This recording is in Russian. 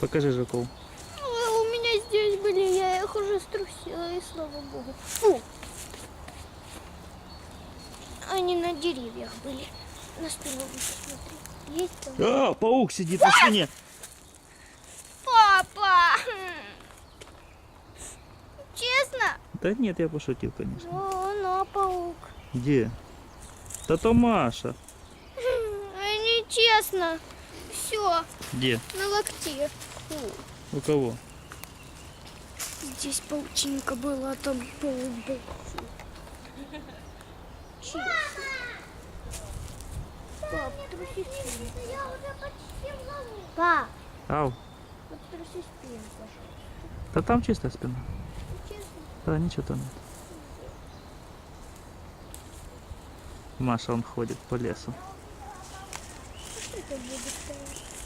Покажи жуков. А У меня здесь были, я их уже струсила, и слава богу. Фу. Они на деревьях были. На спину посмотри. Есть там? А, паук сидит на спине. Папа! Честно? Да нет, я пошутил, конечно. О, на паук. Где? Да то Маша. Нечестно. Все, Где? на локте. У кого? Здесь паучинка была, а там паук. Честно. Пап, труси спину. Я уже почти в лову. Пап, Ау. вот труси спину, пожалуйста. Да там чистая спина. Честно. Да ничего там нет. Маша, он ходит по лесу. Что это будет?